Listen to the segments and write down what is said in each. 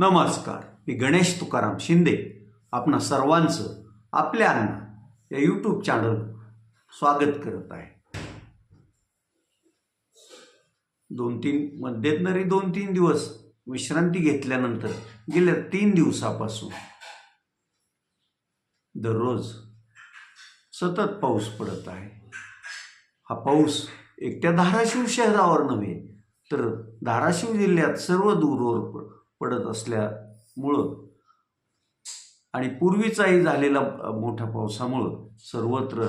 नमस्कार मी गणेश तुकाराम शिंदे. आपणा सर्वांचं आपल्या या यूट्यूब चॅनल स्वागत करत आहे. दोन तीन मध्यंतरी दोन तीन दिवस विश्रांती घेतल्यानंतर गेल्या तीन दिवसापासून. दररोज सतत पाऊस पडत आहे. हा पाऊस एकट्या धाराशिव शहरावर नव्हे तर धाराशिव जिल्ह्यात सर्व दूरवर पडतो. पडत असल्यामुळं. आणि पूर्वीचाही झालेला मोठ्या पावसामुळं सर्वत्र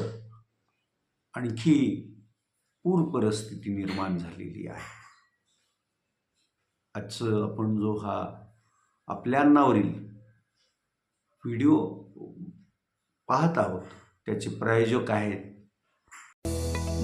आणखी पूर परिस्थिती निर्माण झालेली आहे. आजचं आपण जो हा आपल्या अन्नावरील व्हिडिओ पाहत आहोत त्याचे प्रायोजक आहेत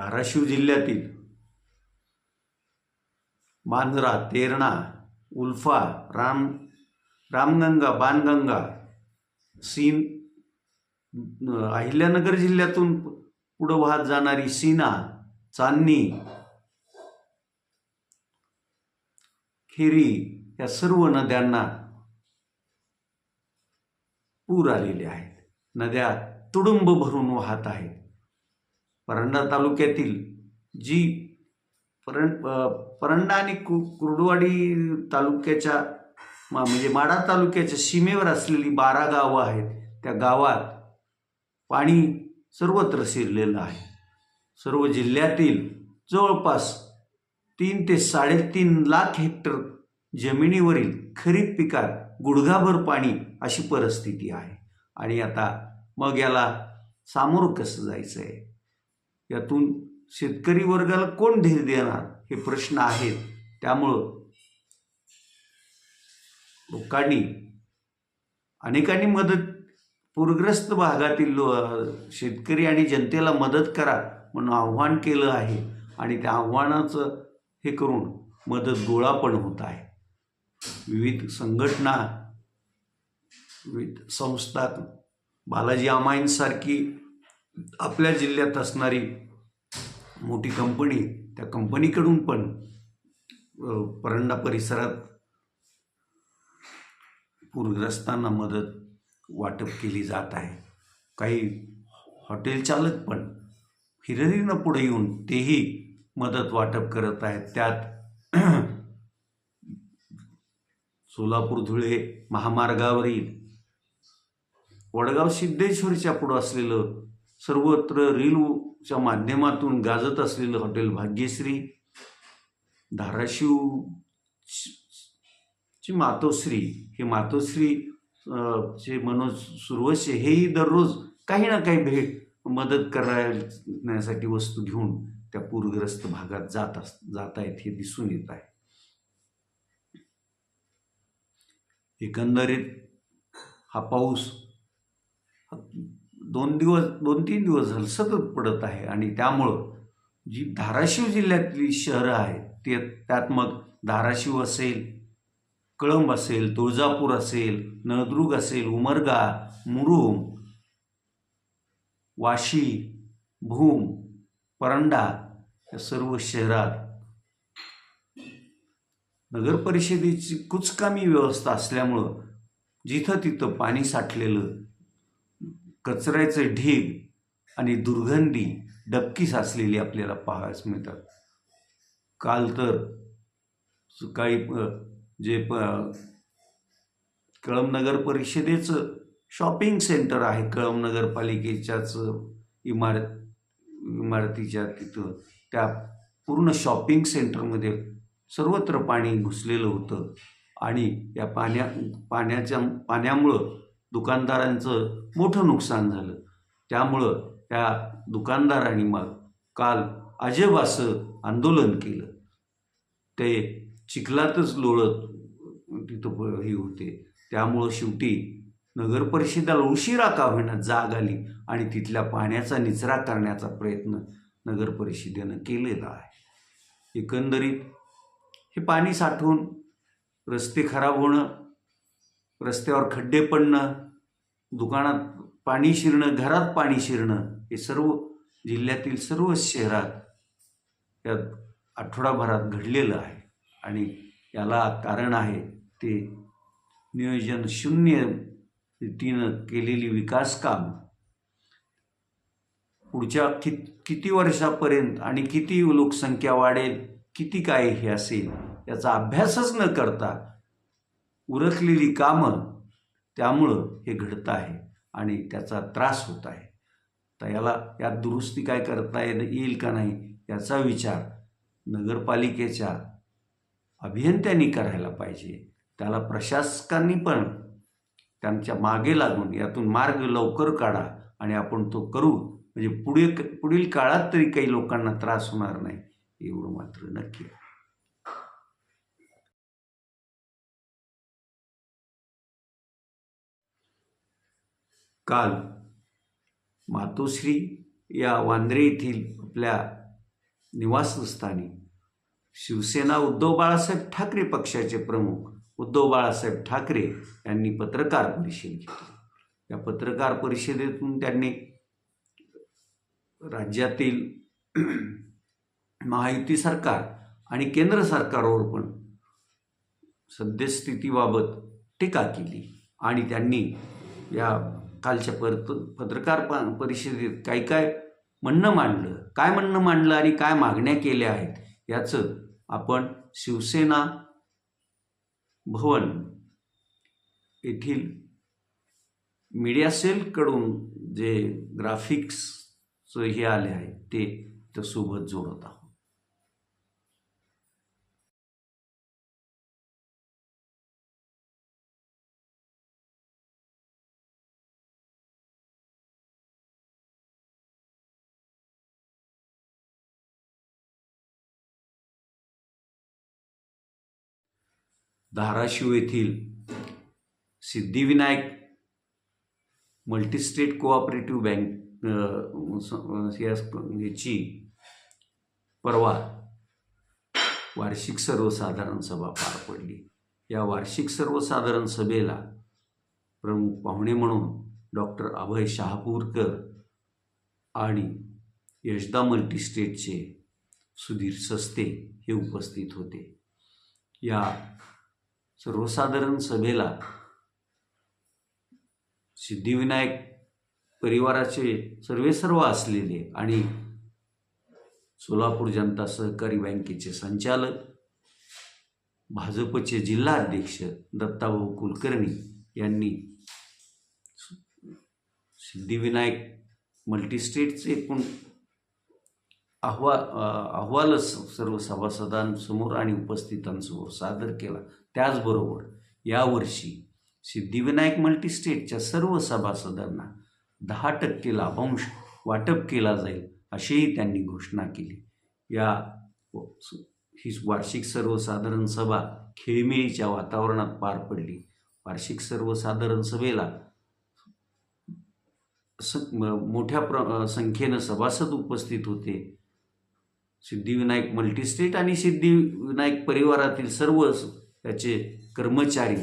धाराशिव जिल्ह्यातील मांजरा तेरणा उल्फा राम रामगंगा बाणगंगा सीन अहिल्यानगर जिल्ह्यातून पुढं वाहत जाणारी सीना चांदणी खेरी या सर्व नद्यांना पूर आलेले आहेत. नद्या तुडुंब भरून वाहत आहेत. परंडा तालुक्यातील जी परण परंडा आणि कु कुर्डुवाडी तालुक्याच्या मा- म्हणजे माडा तालुक्याच्या सीमेवर असलेली बारा गावं आहेत. त्या गावात पाणी सर्वत्र शिरलेलं आहे. सर्व जिल्ह्यातील जवळपास तीन ते साडेतीन लाख हेक्टर जमिनीवरील खरीप पिकात गुडघाभर पाणी अशी परिस्थिती आहे. आणि आता मग याला सामोरं कसं जायचं आहे यातून शेतकरी वर्गाला कोण धीर देणार हे प्रश्न आहेत. त्यामुळं लोकांनी अनेकांनी मदत पूरग्रस्त भागातील लो- शेतकरी आणि जनतेला मदत करा म्हणून आव्हान केलं आहे. आणि त्या आव्हानाचं हे करून मदत गोळा पण होत आहे. विविध संघटना विविध संस्था बालाजी अमाईंसारखी आपल्या जिल्ह्यात असणारी मोठी कंपनी त्या कंपनीकडून पण परंडा परिसरात पूरग्रस्तांना मदत वाटप केली जात आहे. काही हॉटेल चालक पण हिरिरीनं पुढे येऊन तेही मदत वाटप करत आहेत. त्यात सोलापूर धुळे महामार्गावरील वडगाव सिद्धेश्वरच्या पुढं असलेलं सर्वत्र रीलच्या माध्यमातून गाजत असलेलं हॉटेल भाग्यश्री धाराशिव ची मातोश्री हे मातोश्री चे मनोज सुरवसे हेही दररोज काही ना काही भेट मदत करण्यासाठी वस्तू घेऊन त्या पूरग्रस्त भागात जात अस जात आहेत हे दिसून येत आहे. एकंदरीत हा पाऊस हा दोन दिवस दोन तीन दिवस हलसतच पडत आहे आणि त्यामुळं जी धाराशिव जिल्ह्यातली शहरं आहेत ते त्यात मग धाराशिव असेल कळंब असेल तुळजापूर असेल नळदुर्ग असेल उमरगा मुरुम वाशी भूम परंडा या सर्व शहरात नगरपरिषदेची कुचकामी व्यवस्था असल्यामुळं जिथं तिथं पाणी साठलेलं कचऱ्याचे ढीग आणि दुर्गंधी डबकी साचलेली आपल्याला पाहायस मिळतात. काल तर सकाळी जे प कळम नगर परिषदेचं शॉपिंग सेंटर आहे कळम नगरपालिकेच्याच इमारत इमारतीच्या तिथं. त्या पूर्ण शॉपिंग सेंटरमध्ये सर्वत्र पाणी घुसलेलं होतं आणि या पाण्या पाण्याच्या पाण्यामुळं दुकानदारांचं मोठं नुकसान झालं. त्यामुळं त्या दुकानदारांनी मग काल अजब असं आंदोलन केलं. ते चिखलातच लोळत तिथं हे होते. त्यामुळं शेवटी नगर परिषदेला उशिरा का होईना जाग आली आणि तिथल्या पाण्याचा निचरा करण्याचा प्रयत्न नगर परिषदेनं केलेला आहे. एकंदरीत हे पाणी साठवून रस्ते खराब होणं रस्त्यावर खड्डे पडणं दुकानात पाणी शिरणं घरात पाणी शिरणं हे सर्व जिल्ह्यातील सर्व शहरात या आठवडाभरात घडलेलं आहे. आणि याला कारण आहे ते नियोजन शून्य रीतीनं केलेली विकास काम. पुढच्या कि किती वर्षापर्यंत आणि किती लोकसंख्या वाढेल किती काय हे असेल याचा अभ्यासच न करता उरकलेली कामं त्यामुळं हे घडतं आहे आणि त्याचा त्रास होत आहे. तर याला यात दुरुस्ती काय करता येणं येईल का नाही याचा विचार नगरपालिकेच्या अभियंत्यांनी करायला पाहिजे. त्याला प्रशासकांनी पण त्यांच्या मागे लागून यातून मार्ग लवकर काढा आणि आपण तो करू. म्हणजे पुढे पुढील काळात तरी काही लोकांना त्रास होणार नाही एवढं मात्र नक्की काल मातोश्री या वांद्रे येथील आपल्या निवासस्थानी शिवसेना उद्धव बाळासाहेब ठाकरे पक्षाचे प्रमुख उद्धव बाळासाहेब ठाकरे यांनी पत्रकार परिषद घेतली. या पत्रकार परिषदेतून त्यांनी राज्यातील महायुती सरकार आणि केंद्र सरकारवर पण सद्यस्थितीबाबत टीका केली आणि त्यांनी या कालच्या पर पत्रकार प- परिषदेत काय काय म्हणणं मांडलं? काय म्हणणं मांडलं आणि काय मागण्या केल्या आहेत? याचं आपण शिवसेना भवन येथील मीडिया सेलकडून जे ग्राफिक्सचं हे आले आहे ते त्यासोबत जोडत आहोत. धाराशिव येथील सिद्धिविनायक मल्टीस्टेट कोऑपरेटिव्ह बँक स- याची परवा वार्षिक सर्वसाधारण सभा पार पडली. या वार्षिक सर्वसाधारण सभेला प्रमुख पाहुणे म्हणून डॉक्टर अभय शहापूरकर आणि यशदा मल्टीस्टेटचे सुधीर सस्ते हे उपस्थित होते. या सर्वसाधारण सभेला सिद्धिविनायक परिवाराचे सर्वेसर्व असलेले आणि सोलापूर जनता सहकारी बँकेचे संचालक भाजपचे जिल्हाध्यक्ष दत्ताभाऊ कुलकर्णी यांनी सिद्धिविनायक मल्टीस्टेटचे एकूण अहवा अहवालच सर्व सभासदांसमोर आणि उपस्थितांसमोर सादर केला. त्याचबरोबर यावर्षी सिद्धिविनायक मल्टीस्टेटच्या सर्व सभासदांना दहा टक्के लाभांश वाटप केला जाईल अशीही त्यांनी घोषणा केली. या ही वार्षिक सर्वसाधारण सभा खेळमेळीच्या वातावरणात पार पडली. वार्षिक सर्वसाधारण सभेला स म- मोठ्या प्र संख्येनं सभासद उपस्थित होते. सिद्धिविनायक मल्टीस्टेट आणि सिद्धिविनायक परिवारातील सर्व त्याचे कर्मचारी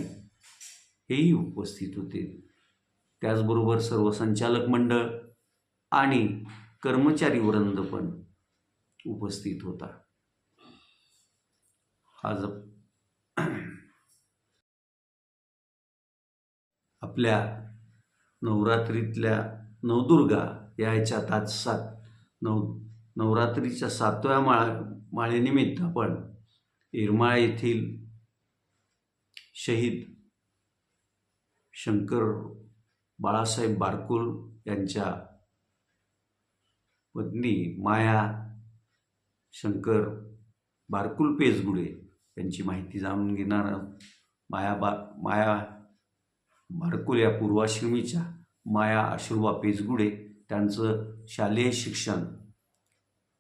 हेही उपस्थित होते. त्याचबरोबर सर्व संचालक मंडळ आणि कर्मचारी वृंद पण उपस्थित होता. हा ज आपल्या नवरात्रीतल्या नवदुर्गा या ह्याच्यात आज सात नव नवरात्रीच्या सातव्या माळा माळेनिमित्त आपण येरमाळा येथील शहीद शंकर बाळासाहेब बारकुल यांच्या पत्नी माया शंकर बारकुल पेजगुडे यांची माहिती जाणून घेणार माया बा माया बारकुल या पूर्वाश्रमीच्या माया आशुर्बा पेजगुडे त्यांचं शालेय शिक्षण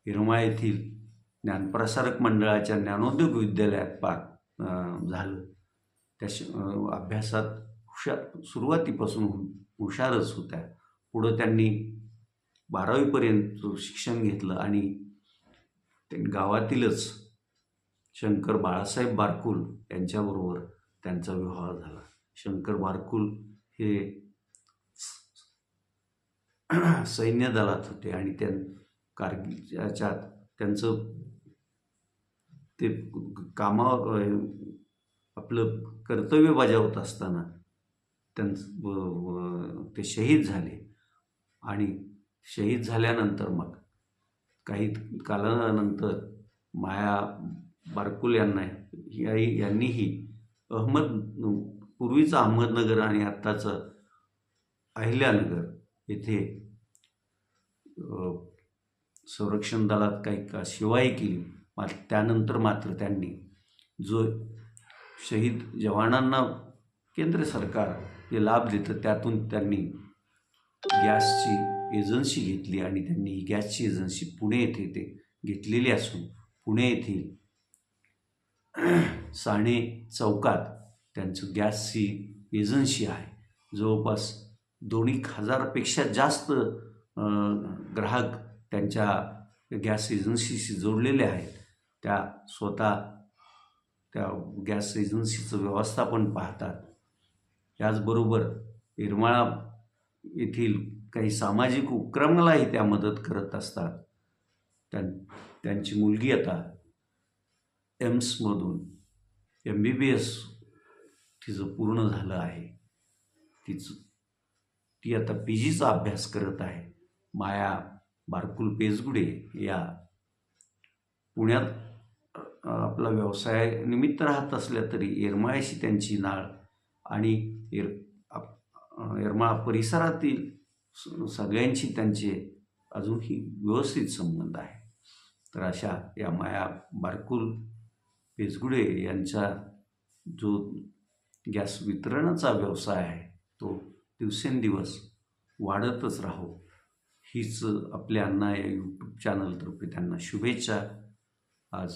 हिरमाळ येथील ज्ञानप्रसारक मंडळाच्या ज्ञानोद्योग विद्यालयात पार झालं. त्या श अभ्यासात हुशार सुरुवातीपासून हुशारच होत्या. पुढं त्यांनी बारावीपर्यंत शिक्षण घेतलं आणि त्यांनी गावातीलच शंकर बाळासाहेब बारकुल यांच्याबरोबर त्यांचा विवाह झाला. शंकर बारकुल हे सैन्य दलात होते आणि त्या कारगिलच्या त्यांचं ते कामा आपलं कर्तव्य बजावत असताना त्यांचं ते शहीद झाले. आणि शहीद झाल्यानंतर मग काही कालानंतर माया बारकुल यांना याही यांनीही अहमद पूर्वीचं अहमदनगर आणि आत्ताचं अहिल्यानगर येथे संरक्षण दलात काही का शिवाई केली. मात्र त्यानंतर मात्र त्यांनी जो शहीद जवानांना केंद्र सरकार जे लाभ देतं त्यातून त्यांनी गॅसची एजन्सी घेतली आणि त्यांनी ही गॅसची एजन्सी पुणे येथे ते घेतलेली असून पुणे येथील साणे चौकात त्यांचं गॅसची एजन्सी आहे. जवळपास दोन एक हजारपेक्षा जास्त ग्राहक त्यांच्या गॅस एजन्सीशी जोडलेले आहेत. त्या स्वतः त्या गॅस एजन्सीचं व्यवस्थापन पाहतात. याचबरोबर येरमाळा येथील काही सामाजिक उपक्रमालाही त्या मदत करत असतात. त्यां त्यांची मुलगी आता एम्समधून एम बी बी एस तिचं पूर्ण झालं आहे. तिचं ती आता पी जीचा अभ्यास करत आहे. माया बारकुल पेजगुडे या पुण्यात आपला व्यवसाय निमित्त राहत असल्या तरी येरमाळ्याशी त्यांची नाळ आणि एर आप- येरमाळा परिसरातील स- सगळ्यांशी त्यांचे अजूनही व्यवस्थित संबंध आहे. तर अशा या माया बारकुल पेजगुडे यांचा जो गॅस वितरणाचा व्यवसाय आहे तो दिवसेंदिवस वाढतच राहो. हीच आपल्या अण्णा या यूट्यूब चॅनलतर्फे त्यांना शुभेच्छा. आज